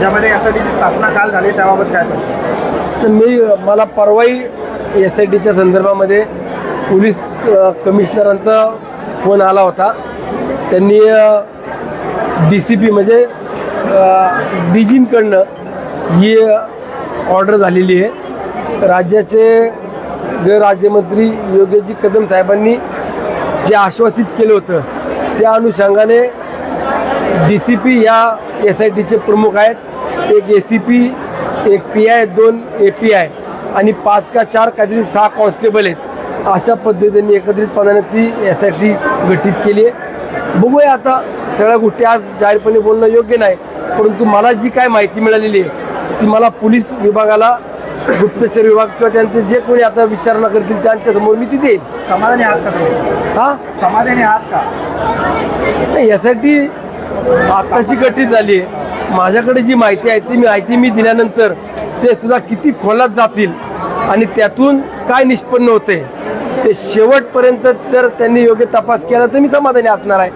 ज्यामध्ये यासाठीची स्थापना काल झाली त्याबाबत काय सांगतो? तर मी मला परवाही एस आय टीच्या संदर्भामध्ये पोलीस कमिशनरांचा फोन आला होता. त्यांनी डी सी पी म्हणजे डी जींकडनं ही ऑर्डर झालेली आहे. राज्याचे गृहराज्यमंत्री योगेशजी कदम साहेबांनी जे आश्वासित केलं होतं त्या अनुषंगाने डी सी पी या एस आय टीचे प्रमुख आहेत. एक ए सी पी एक पी आय दोन ए पी आय आणि पाच का चार काहीतरी सहा कॉन्स्टेबल आहेत. अशा पद्धतीने एकत्रितपणाने ती एस आय टी गठीत केली आहे. बघूया आता सगळ्या गोष्टी आज जाहीरपणे बोलणं योग्य नाही परंतु मला जी काय माहिती मिळालेली आहे ती मला पोलीस विभागाला गुप्तचर विभाग किंवा त्यांचे जे कोणी आता विचारणा करतील त्यांच्यासमोर मी ती देईल समाधानी आहात का हा? समाधानी आहात का? यासाठी आत्ताशी गठीत झाली आहे. माझ्याकडे जी माहिती आहे ती माहिती मी दिल्यानंतर ते सुद्धा किती खोलात जातील आणि त्यातून काय निष्पन्न होते ते शेवटपर्यंत जर त्यांनी योग्य तपास केला तर मी समाधानी असणार आहे.